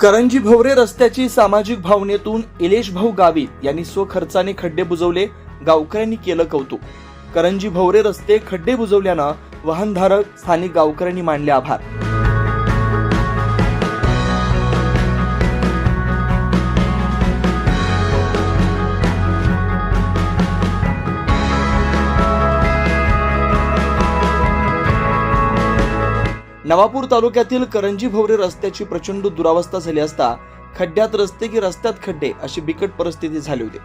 करंजी भवरे रस्त्याची सामाजिक भावनेतून इलेश भाऊ गावित यांनी स्वखर्चाने खड्डे बुजवले गावकऱ्यांनी केलं कौतुक. करंजी भवरे रस्ते खड्डे बुजवल्यानं वाहनधारक स्थानिक गावकऱ्यांनी मानले आभार. नवापूर तालुक्यातील करंजी भवरे रस्त्याची प्रचंड दुरावस्था झाली असता खड्ड्यात रस्ते की रस्त्यात खड्डे अशी बिकट परिस्थिती झाली होती.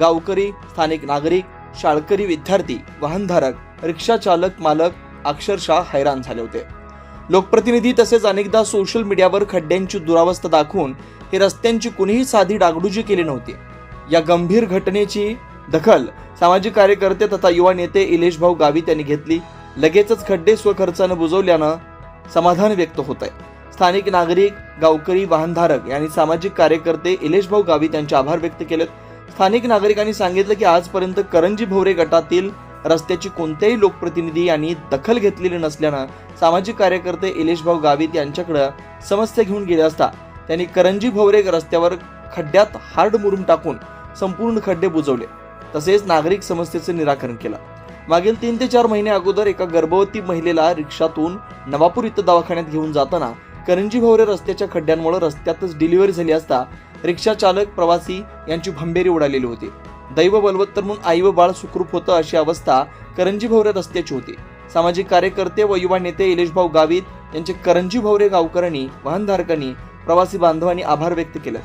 गावकरी स्थानिक नागरिक शाळकरी विद्यार्थी वाहनधारक रिक्षा चालक मालक अक्षरशः हैराण झाले होते. लोकप्रतिनिधी तसेच अनेकदा सोशल मीडियावर खड्ड्यांची दुरावस्था दाखवून हे रस्त्यांची कुणीही साधी डागडुजी केली नव्हती. या गंभीर घटनेची दखल सामाजिक कार्यकर्ते तथा युवा नेते इलेशभाऊ गावित यांनी घेतली. लगेचच खड्डे स्वखर्चानं बुजवल्यानं समाधान व्यक्त होत आहे स्थानिक नागरिक गावकरी वाहनधारक यांनी सामाजिक कार्यकर्ते इलेशभाऊ गावी गावित यांचे आभार व्यक्त केलेत. स्थानिक नागरिकांनी सांगितलं की आजपर्यंत करंजी भोवरे गटातील रस्त्याची कोणत्याही लोकप्रतिनिधी यांनी दखल घेतलेली नसल्यानं सामाजिक कार्यकर्ते इलेशभाऊ गावित यांच्याकडे समस्या घेऊन गेले असता त्यांनी करंजी भोवरे रस्त्यावर खड्ड्यात हार्ड मुरुम टाकून संपूर्ण खड्डे बुजवले. तसेच नागरिक समस्येचं निराकरण केलं. मागील तीन ते चार महिने अगोदर एका गर्भवती महिलेला रिक्षातून नवापूर इथं दवाखान्यात घेऊन जाताना करंजी भवरे रस्त्याच्या खड्ड्यांमुळे रस्त्यातच डिलिव्हरी झाली असता रिक्षा चालक प्रवासी यांची भंबेरी उडालेली होती. दैव बलवत्तर म्हणून आई व बाळ सुखरूप होतं अशी अवस्था करंजी भवरे रस्त्याची होती. सामाजिक कार्यकर्ते व युवा नेते इलेशभाऊ गावित यांचे करंजी भवरे गावकऱ्यांनी वाहनधारकांनी प्रवासी बांधवांनी आभार व्यक्त केले.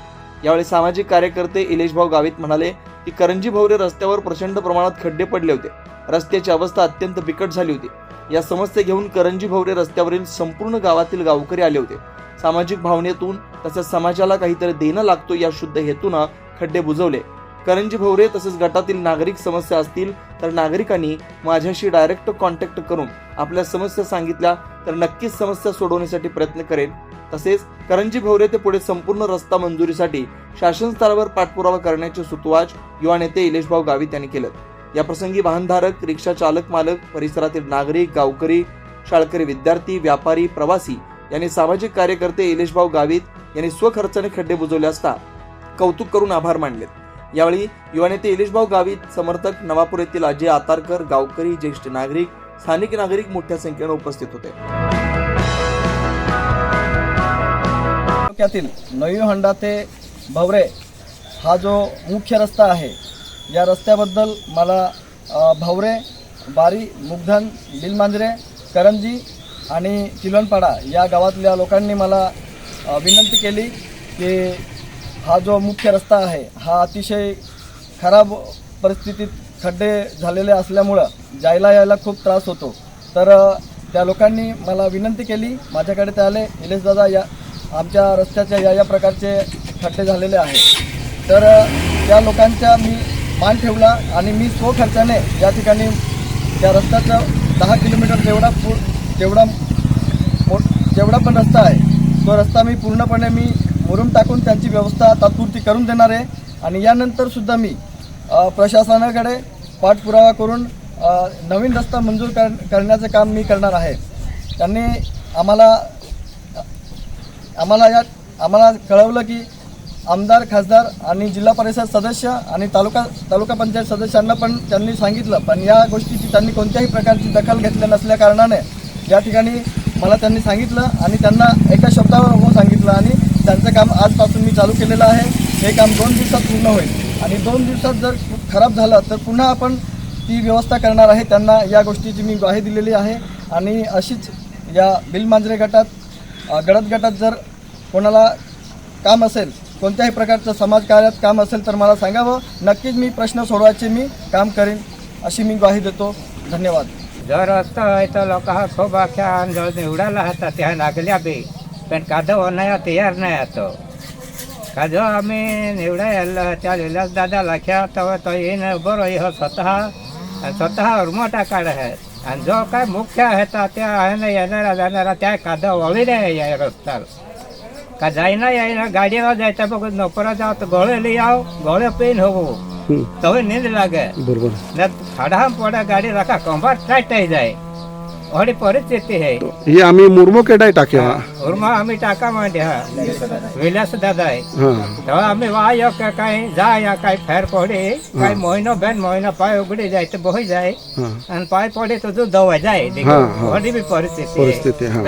यावेळी सामाजिक कार्यकर्ते इलेशभाऊ गावित म्हणाले की करंजी भवरे रस्त्यावर प्रचंड प्रमाणात खड्डे पडले होते. रस्त्याची अवस्था अत्यंत बिकट झाली होती. या समस्या घेऊन करंजी भवरे रस्त्यावरील संपूर्ण गावातील गावकरी आले होते. सामाजिक भावनेतून तसेच समाजाला काहीतरी देणं लागतो या शुद्ध हेतूनं खड्डे बुजवले. करंजी भवरे तसेच गटातील नागरिक समस्या असतील तर नागरिकांनी माझ्याशी डायरेक्ट कॉन्टॅक्ट करून आपल्या समस्या सांगितल्या तर नक्कीच समस्या सोडवण्यासाठी प्रयत्न करेन. तसेच करंजी भवरे ते पुढे संपूर्ण रस्ता मंजुरीसाठी शासन स्तरावर पाठपुरावा करण्याचे सुतवाच युवा नेते इलेशभाऊ गावित यांनी केलं. या प्रसंगी वाहनधारक रिक्षा चालक मालक परिसरातील नागरिक गावकरी शाळकरी विद्यार्थी व्यापारी प्रवासी यांनी सामाजिक कार्यकर्ते इलेशभाऊ गावित यांनी स्वखर्चाने खड्डे बुजवले असता कौतुक करून आभार मानलेत यावेळी युवा नेते इलेशभाऊ गावित समर्थक नवापूर येथील अजय आतारकर गावकरी ज्येष्ठ नागरिक स्थानिक नागरिक मोठ्या संख्येने उपस्थित होते. तालुक्यातील नवी हंडा ते भवरे हा जो मुख्य रस्ता आहे या रस्त्याबद्दल मला भावरे भवरे बारी मुगधन बिलमांजरे करंजी आणि चिलवणपाडा या गावातल्या लोकांनी मला विनंती केली की हा जो मुख्य रस्ता आहे हा अतिशय खराब परिस्थितीत खड्डे झालेले असल्यामुळं जायला यायला खूप त्रास होतो. तर त्या लोकांनी मला विनंती केली माझ्याकडे ते आले निलेश दादा या आमच्या रस्त्याच्या या या प्रकारचे खड्डे झालेले आहेत. तर त्या लोकांच्या मी मान ठेवला आणि मी स्वखर्चाने या ठिकाणी त्या रस्त्याचा दहा किलोमीटर जेवढा पू जेवढा मो- जेवढा पण रस्ता आहे तो रस्ता मी पूर्णपणे मी मुरुम टाकून त्यांची व्यवस्था तात्पुरती करून देणार आहे. आणि यानंतरसुद्धा मी प्रशासनाकडे पाठपुरावा करून नवीन रस्ता मंजूर कर करण्याचं काम मी करणार आहे. त्यांनी आम्हाला आम्हाला या आम्हाला कळवलं की आमदार खासदार आणि जिल्हा परिषद सदस्य आणि तालुका तालुका पंचायत सदस्यांना पण त्यांनी सांगितलं. पण या गोष्टीची त्यांनी कोणत्याही प्रकारची दखल घेतल्या नसल्या कारणाने या ठिकाणी मला त्यांनी सांगितलं आणि त्यांना एका शब्दावर हो सांगितलं आणि त्यांचं काम आजपासून मी चालू केलेलं आहे. हे काम दोन दिवसात पूर्ण होईल. आणि दोन दिवसात जर खराब झालं तर पुन्हा आपण ती व्यवस्था करणार आहे. त्यांना या गोष्टीची मी ग्वाही दिलेली आहे. आणि अशीच या बिलमांजरे गटात गडद गटात जर कोणाला काम असेल कोणत्याही प्रकारचं समाजकार्यात काम असेल तर मला सांगावं. नक्कीच मी प्रश्न सोडवायचे मी काम करेन अशी मी ग्वाही देतो. धन्यवाद. जर असतं आहे तर लोक हा सोबाख्या अख्या आंधळ निवडायला हातात त्या लागल्या बी. पण कादं होण्याला तयार नाही आता कादं आम्ही निवडा त्या लिलास दादा लाख्या तेव्हा तो येईन बरं हो स्वतः आणि स्वतः मोठा काढ आहे आणि जो काय मुख्य आहे त्या आहे येणारा जाणारा त्या कादं वळी नाही या रस्त्याला का जायना यायना गाडीला जायचं बघ नोकरा तर गोळे याव गोळे पेन हो तवे नींद लागे. बरोबर. न पडा गाडी राखा कंबार टाईट જાય व्हडी परिस्थिती आहे. ही आम्ही मुरमो केडाय टाक्या. उर्मा आम्ही टाका मध्ये हा. विलास दादा आहे हां. तेव्हा आम्ही वाय का काय जा या काय फेर पडे काय महिनो बेन महिनो पाय उघडे जाय तर बोही जाय. हां. आणि पाय पडे तो जो दवा जाय हाँ, हाँ. बी. परिस्थिती, हाँ,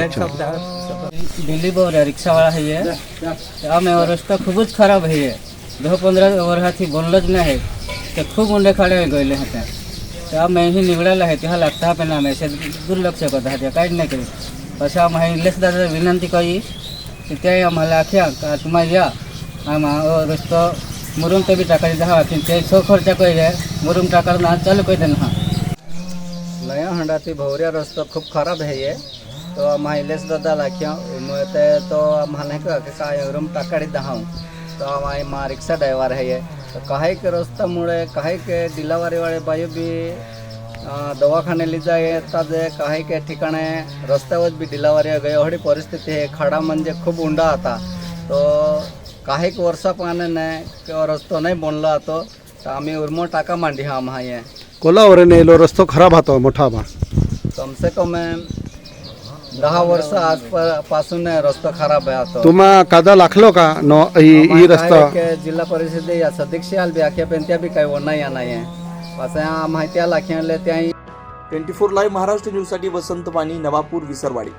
दिल्ली बोल रिक्शा वाला है ये आम है और रास्ता खूब खराब है ये दो पंद्रह ओवर हाथी बनलज नहीं. है तो खूब उंडे खड़े गए हैं तो आम मैं ही निवड़ेला है तेहा लागता है ना मैसे दुर्लक्ष करता है काहीच नाही करीत. बस आम्हा इंग्लिश दादा विनंती करी की ते आम्हाला आख्या का तुम्हा या आम्हा रस्तो मुरुम ते बी टाकायचे दहा की ते खर्चा खर्च कहिले मुरुम टाकायला ना चालू कही देणार लया हंडा ती भोवऱ्या रस्तो खूप खराब आहे. तो माइलेज दादा लाख्या ते तो माने का कि काय रूम टाकाडी दहाऊ तो हमारी मा रिक्शा ड्राइवर है ये। तो काहे के रस्ता मुळे काहे के डिलावरी वाले बायू भी अं, दवाखान्याला जाय येतात काही काही ठिकाणी रस्त्यावर बी डिलावरी गई एवढी परिस्थिती आहे खडा म्हणजे खूप उंडा आता। तो काही वर्षापाने नाही किंवा रस्तो नाही बनला तो तर आम्ही उर्मो टाका मांडी हा आम्हा ये कोलावरे नेलो रस्तो खराब होतो मोठा बा कम से कम दहा वर्ष आज पासून रस्तो खराब आहे तुम्हा कादा लागलो का? नो ही रस्ता? जिल्हा परिषद या सदस्य आल बी आख्या पण त्या बी काही वना या नाही आहे. पास माहिती आला त्या ट्वेंटी फोर लाईव्ह महाराष्ट्र न्यूजसाठी वसंत पाणी नवापूर विसरवाडी.